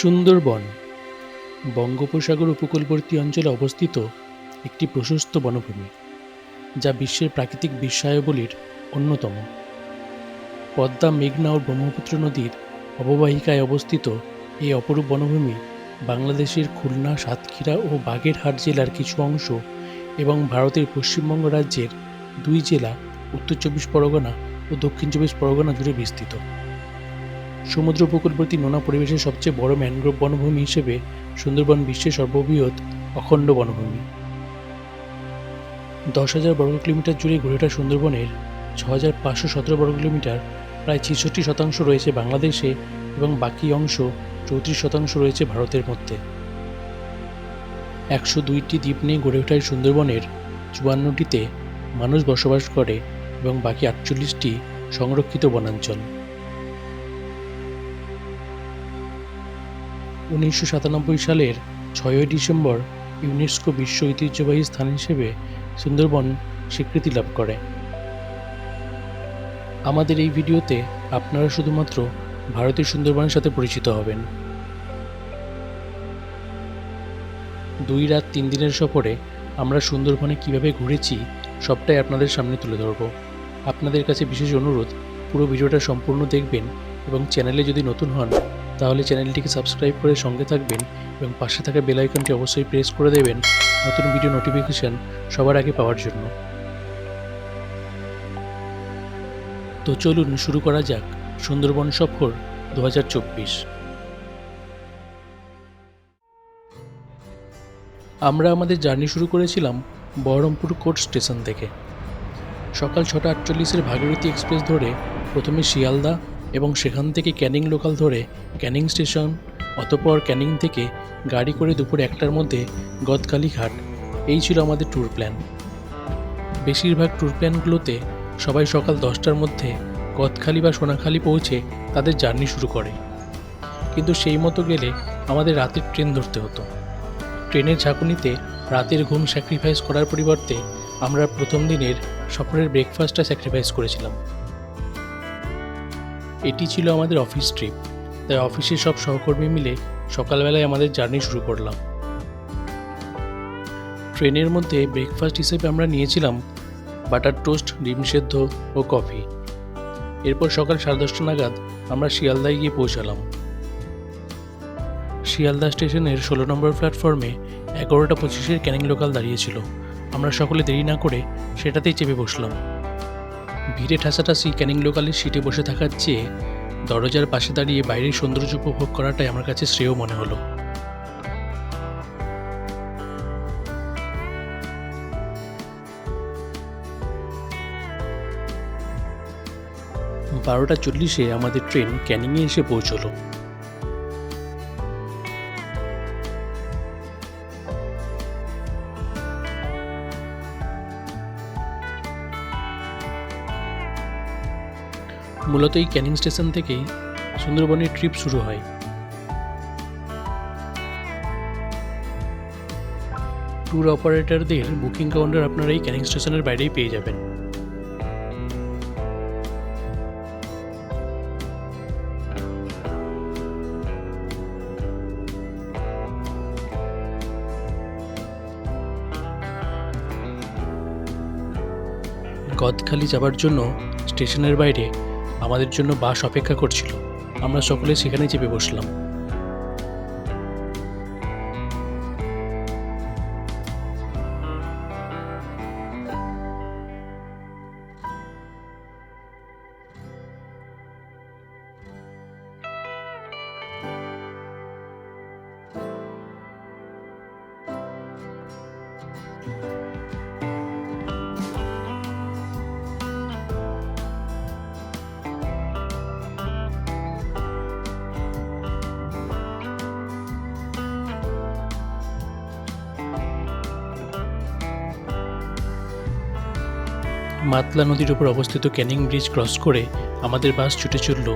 সুন্দরবন, বঙ্গোপসাগর উপকূলবর্তী অঞ্চলে অবস্থিত একটি প্রশস্ত বনভূমি, যা বিশ্বের প্রাকৃতিক বিশ্বায়বলীর অন্যতম। পদ্মা মেঘনা ও ব্রহ্মপুত্র নদীর অববাহিকায় অবস্থিত এই অপরূপ বনভূমি বাংলাদেশের খুলনা, সাতক্ষীরা ও বাগেরহাট জেলার কিছু অংশ এবং ভারতের পশ্চিমবঙ্গ রাজ্যের দুই জেলা, উত্তর চব্বিশ পরগনা ও দক্ষিণ চব্বিশ পরগনা জুড়ে বিস্তৃত। সমুদ্র উপকূলবর্তী নোনা পরিবেশের সবচেয়ে বড় ম্যানগ্রোভ বনভূমি হিসেবে সুন্দরবন বিশ্বের সর্ববৃহৎ অখণ্ড বনভূমি। দশ হাজার বর্গ কিলোমিটার জুড়ে ওঠা সুন্দরবনের ছ হাজার পাঁচশো সতেরো বর্গ কিলোমিটার, প্রায় ছেষট্টি শতাংশ রয়েছে বাংলাদেশে এবং বাকি অংশ চৌত্রিশ শতাংশ রয়েছে ভারতের মধ্যে। একশো দুইটি দ্বীপ নিয়ে গড়ে ওঠা এই সুন্দরবনের চুয়ান্নটিতে মানুষ বসবাস করে এবং বাকি আটচল্লিশটি সংরক্ষিত বনাঞ্চল। উনিশশো সাতানব্বই সালের ছয়ই ডিসেম্বর ইউনেস্কো বিশ্ব ঐতিহ্যবাহী স্থান হিসেবে সুন্দরবন স্বীকৃতি লাভ করে। আমাদের এই ভিডিওতে আপনারা শুধুমাত্র ভারতীয় সুন্দরবনের সাথে পরিচিত হবেন। দুই রাত তিন দিনের সফরে আমরা সুন্দরবনে কীভাবে ঘুরেছি সবটাই আপনাদের সামনে তুলে ধরব। আপনাদের কাছে বিশেষ অনুরোধ, পুরো ভিডিওটা সম্পূর্ণ দেখবেন এবং চ্যানেলে যদি নতুন হন তাহলে চ্যানেলটিকে সাবস্ক্রাইব করে সঙ্গে থাকবেন এবং পাশে থাকা বেল আইকনটি অবশ্যই প্রেস করে দেবেন নতুন ভিডিও নোটিফিকেশন সবার আগে পাওয়ার জন্য। তো চলুন শুরু করা যাক সুন্দরবন সফর দু হাজার চব্বিশ। আমরা আমাদের জার্নি শুরু করেছিলাম বহরমপুর কোর্ট স্টেশন থেকে। সকাল ছটা আটচল্লিশের ভাগীরথী এক্সপ্রেস ধরে প্রথমে শিয়ালদা এবং সেখান থেকে ক্যানিং লোকাল ধরে ক্যানিং স্টেশন অতপর ক্যানিং থেকে গাড়ি করে দুপুর একটার মধ্যে গদখালি ঘাট। এই ছিল আমাদের ট্যুর প্ল্যান বেশিরভাগ ট্যুর প্ল্যানগুলোতে সবাই সকাল দশটার মধ্যে গদখালি বা সোনাখালি পৌঁছে তাদের জার্নি শুরু করে। কিন্তু সেই মতো গেলে আমাদের রাতের ট্রেন ধরতে হতো। ট্রেনের ঝাঁকুনিতে রাতের ঘুম স্যাক্রিফাইস করার পরিবর্তে আমরা প্রথম দিনের সফরের ব্রেকফাস্টটা স্যাক্রিফাইস করেছিলাম। এটি ছিল আমাদের অফিস ট্রিপ, তাই অফিসের সব সহকর্মী মিলে সকালবেলায় আমাদের জার্নি শুরু করলাম। ট্রেনের মধ্যে ব্রেকফাস্ট হিসেবে আমরা নিয়েছিলাম বাটার টোস্ট, ডিম সেদ্ধ ও কফি। এরপর সকাল সাড়ে দশটা নাগাদ আমরা শিয়ালদায় গিয়ে পৌঁছালাম। শিয়ালদা স্টেশনের ষোলো নম্বর প্ল্যাটফর্মে এগারোটা পঁচিশের ক্যানিং লোকাল দাঁড়িয়েছিল। আমরা সকলে দেরি না করে সেটাতেই চেপে বসলাম। ভিড়ে ঠাসাঠাসি ক্যানিং লোকালের সিটে বসে থাকার চেয়ে দরজার পাশে দাঁড়িয়ে বাইরের সৌন্দর্য উপভোগ করাটাই আমার কাছে শ্রেয় মনে হলো। বারোটা চল্লিশে আমাদের ট্রেন ক্যানিংয়ে এসে পৌঁছলো। মূলত এই ক্যানিং স্টেশন থেকেই সুন্দরবনের ট্রিপ শুরু হয়। ট্যুর অপারেটরদের বুকিং কাউন্টার আপনারা এই ক্যানিং স্টেশনের বাইরেই পেয়ে যাবেন। গদখালি যাবার জন্য স্টেশনের বাইরে আমাদের জন্য বাস অপেক্ষা করছিল। আমরা সকলে সেখানে চেপে বসলাম। মাতলা নদীর উপর অবস্থিত ক্যানিং ব্রিজ ক্রস করে আমাদের বাস ছুটে চলল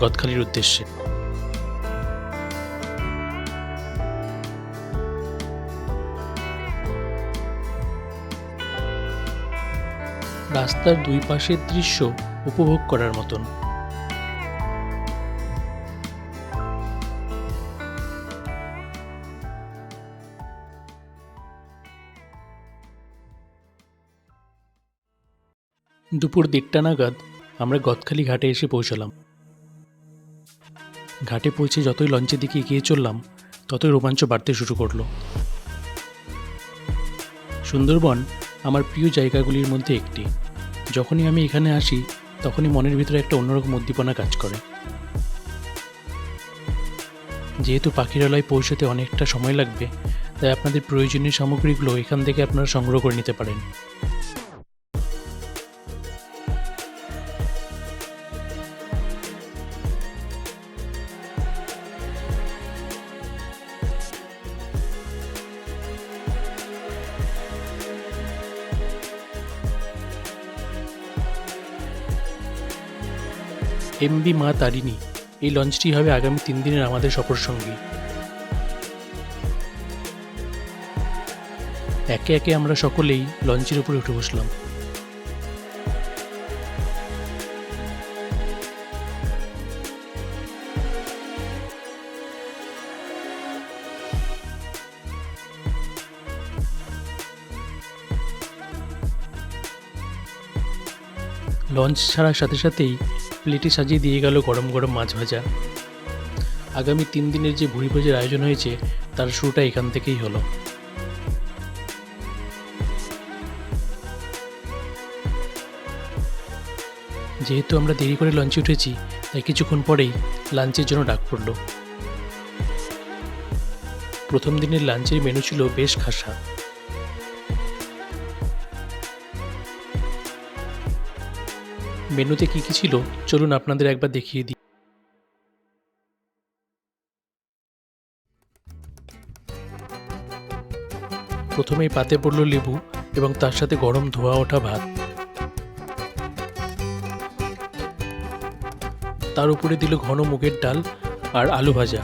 গদখালির উদ্দেশ্যে। রাস্তার দুই পাশের দৃশ্য উপভোগ করার মতন। দুপুর দেড়টা নাগাদ আমরা গদখালি ঘাটে এসে পৌঁছালাম। ঘাটে পৌঁছে যতই লঞ্চের দিকে এগিয়ে চললাম, ততই রোমাঞ্চ বাড়তে শুরু করল। সুন্দরবন আমার প্রিয় জায়গাগুলির মধ্যে একটি। যখনই আমি এখানে আসি, তখনই মনের ভিতরে একটা অন্যরকম উদ্দীপনা কাজ করে। যেহেতু পাখিরালয় পৌঁছতে অনেকটা সময় লাগবে, তাই আপনাদের প্রয়োজনীয় সামগ্রীগুলো এখান থেকে আপনারা সংগ্রহ করে নিতে পারেন। এমবি মা তারিণী, এই লঞ্চটি হবে আগামী তিন দিনের আমাদের সফর সঙ্গী। একে একে আমরা সকলেই লঞ্চের উপরে উঠে বসলাম। লঞ্চ ছাড়ার সাথে সাথেই প্লেটে সাজিয়ে দিয়ে গেল গরম গরম মাছ ভাজা। আগামী তিন দিনের যে ভুড়িভোজের আয়োজন হয়েছে, তার শুরুটা এখান থেকেই হলো। যেহেতু আমরা দেরি করে লঞ্চে উঠেছি, তাই কিছুক্ষণ পরেই লাঞ্চের জন্য ডাক পড়ল। প্রথম দিনের লাঞ্চের মেনু ছিল বেশ খাসা। মেনুতে কি কি ছিল? চলুন আপনাদের একবার দেখিয়ে দিই। প্রথমেই পাতে পড়ল লেবু এবং তার সাথে গরম ধোয়া ওঠা ভাত। তার উপরে দিল ঘন মুগের ডাল আর আলু ভাজা।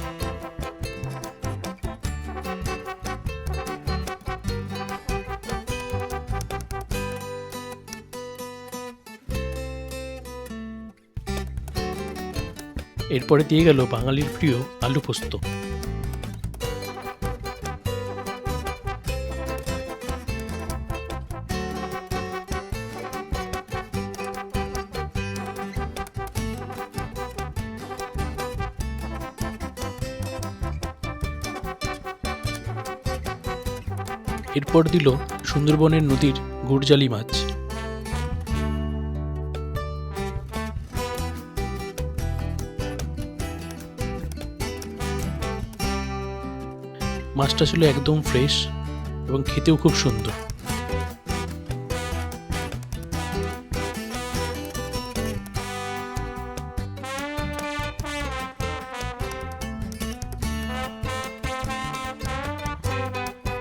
এরপরে দিয়ে গেল বাঙালির প্রিয় আলু পোস্ত। এরপর দিল সুন্দরবনের নদীর গুড়জালি মাছ। মাছটা ছিল একদম ফ্রেশ এবং খেতেও খুব সুন্দর।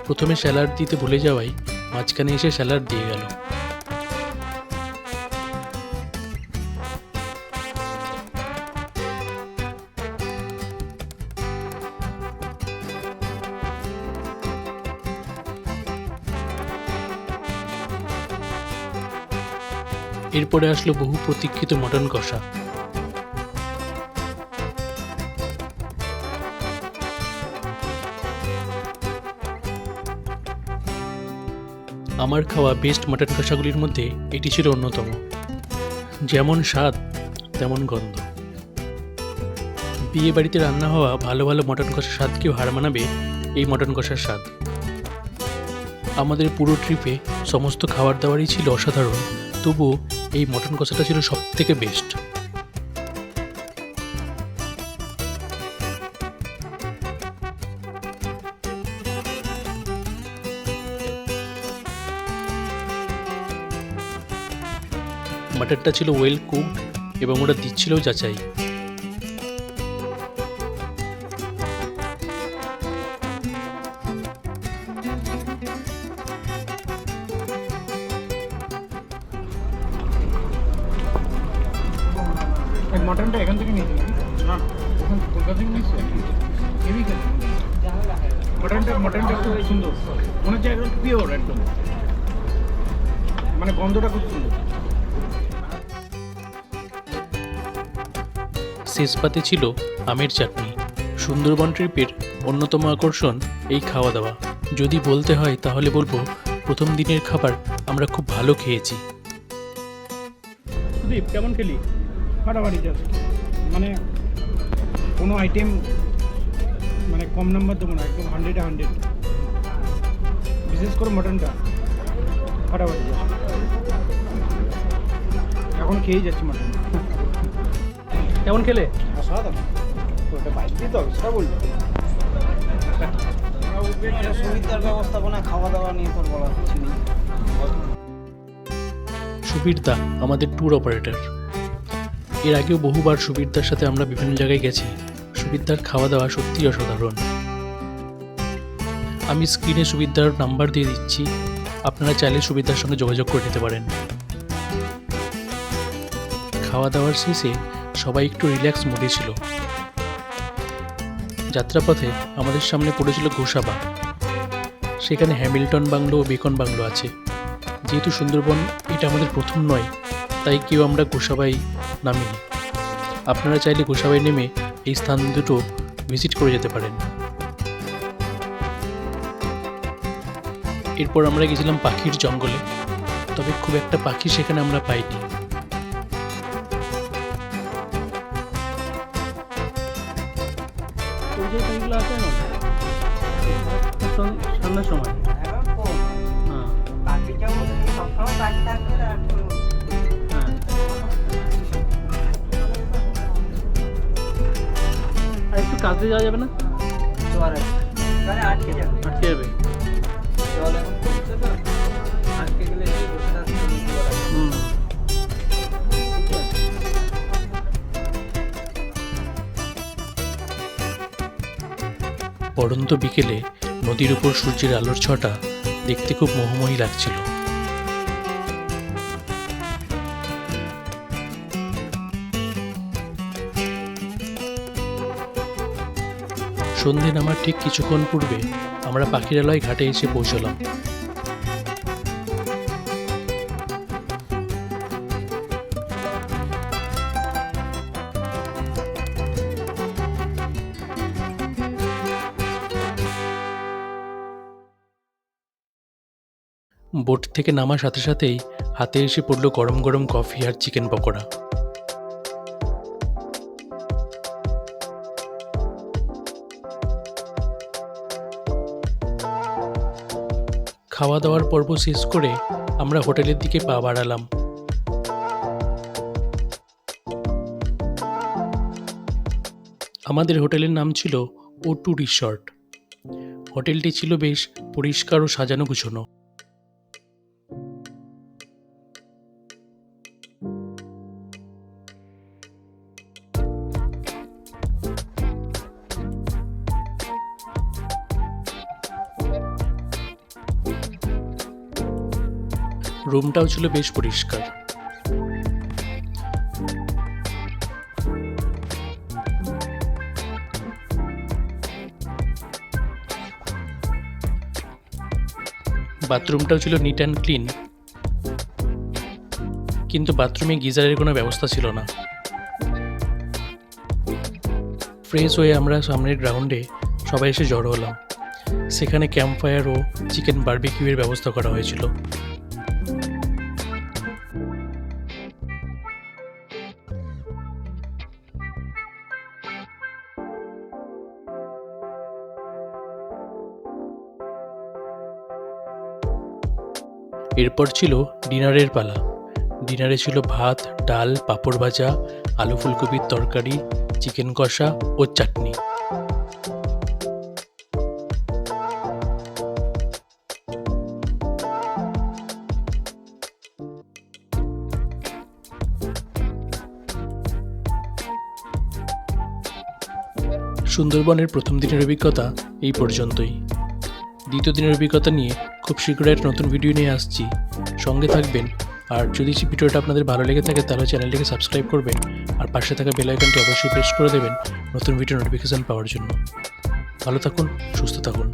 প্রথমে স্যালাড দিতে ভুলে যাওয়াই মাঝখানে এসে স্যালাড দিয়ে গেল। এরপরে আসলো বহু প্রতীক্ষিত মটন কষা। আমার খাওয়া বেস্ট মাটন কষাগুলির মধ্যে এটি ছিল অন্যতম। যেমন স্বাদ, তেমন গন্ধ। বিয়ে বাড়িতে রান্না হওয়া ভালো ভালো মটন কষার স্বাদকেও হার মানাবে, এই মটন কষার স্বাদ। আমাদের পুরো ট্রিপে সমস্ত খাবার দাবারই ছিল অসাধারণ, তবুও এই মটন কষাটা ছিল সব থেকে বেস্ট মাটনটা ছিল ওয়েল কুকড এবং ওটা দিচ্ছিলও যাচাই। মটনটা মটনটা খুব সুন্দর। মনে হচ্ছে একদম পিওর একদম। মানে গন্ধটা খুব সুন্দর। শেষ পাতে ছিল আমের চাটনি। সুন্দরবন ট্রিপের অন্যতম আকর্ষণ এই খাওয়া দাওয়া যদি বলতে হয় তাহলে বলব প্রথম দিনের খাবার আমরা খুব ভালো খেয়েছি। সুদীপ কেমন খেলি? ফাটাফাটি জাস্ট মানে কোনো আইটেম মানে কম নাম্বার দেবো না একদম হান্ড্রেডে হান্ড্রেড বিশেষ করে মটনটা ফাটাফাটি এখন খেয়েই যাচ্ছি মটন কেমন খেলে? অসাধারণ। ওটা বাইক দিতে হবে সেটা বলব। সুবিধার ব্যবস্থাপনা খাওয়া দাওয়া নিয়ে তোর বলার কিছু নেই সুবীর আমাদের ট্যুর অপারেটর এর আগেও বহুবার সুবীরদার সাথে আমরা বিভিন্ন জায়গায় গেছি। সুবীরদার খাওয়া দাওয়া সত্যিই অসাধারণ। আমি স্ক্রিনে সুবিধার নাম্বার দিয়ে দিচ্ছি, আপনারা চাইলে সুবিধার সঙ্গে যোগাযোগ করে নিতে পারেন। খাওয়া দাওয়ার শেষে সবাই একটু রিল্যাক্স মুডে ছিল। যাত্রাপথে আমাদের সামনে পড়েছিল গোসাবা সেখানে হ্যামিল্টন বাংলো ও বেকন বাংলো আছে। যেহেতু সুন্দরবন এটা আমাদের প্রথম নয়, তাই কেউ আমরা গোসাবাই নামিনি। আপনারা চাইলে গোসাবাই নেমে এই স্থান দুটো ভিজিট করে যেতে পারেন। এরপর আমরা গেছিলাম পাখির জঙ্গলে, তবে খুব একটা পাখি সেখানে আমরা পাইনি। কাছে যাওয়া যাবে না? আটকে যাবে। আটকে আটকে গেলে। হুম। পড়ন্ত বিকেলে নদীর উপর সূর্যের আলোর ছটা দেখতে খুব মোহময়ী লাগছিল। সন্ধে নামার ঠিক কিছুক্ষণ পূর্বে আমরা পাখিরালয় ঘাটে এসে পৌঁছলাম। বোট থেকে নামার সাথে সাথেই হাতে এসে পড়ল গরম গরম কফি আর চিকেন পকোড়া। খাওয়া দাওয়ার পর্ব শেষ করে আমরা হোটেলের দিকে পা বাড়ালাম। আমাদের হোটেলের নাম ছিল ও টু রিসর্ট। হোটেলটি ছিল বেশ পরিষ্কার ও সাজানো গুছানো রুমটাও ছিল বেশ পরিষ্কার। বাথরুমটাও ছিল নিট অ্যান্ড ক্লিন কিন্তু বাথরুমে গিজারের কোনো ব্যবস্থা ছিল না। ফ্রেশ হয়ে আমরা সামনের গ্রাউন্ডে সবাই এসে জড়ো হলাম। সেখানে ক্যাম্প ফায়ার ও চিকেন বার্বিকিউয়ের ব্যবস্থা করা হয়েছিল। এরপর ছিল ডিনারের পালা। ডিনারে ছিল ভাত, ডাল, পাঁপড় ভাজা, আলু ফুলকপির তরকারি, চিকেন কষা ও চাটনি। সুন্দরবনের প্রথম দিনের অভিজ্ঞতা এই পর্যন্তই। দ্বিতীয় দিনের অভিজ্ঞতা নিয়ে খুব শীঘ্রই একটা নতুন ভিডিও নিয়ে আসছি। সঙ্গে থাকবেন। আর যদি ভিডিওটা আপনাদের ভালো লেগে থাকে, তাহলে চ্যানেলটিকে সাবস্ক্রাইব করবেন। আর পাশে থাকা বেল আইকনটি অবশ্যই প্রেস করে দেবেন নতুন ভিডিও নোটিফিকেশান পাওয়ার জন্য। ভালো থাকুন, সুস্থ থাকুন।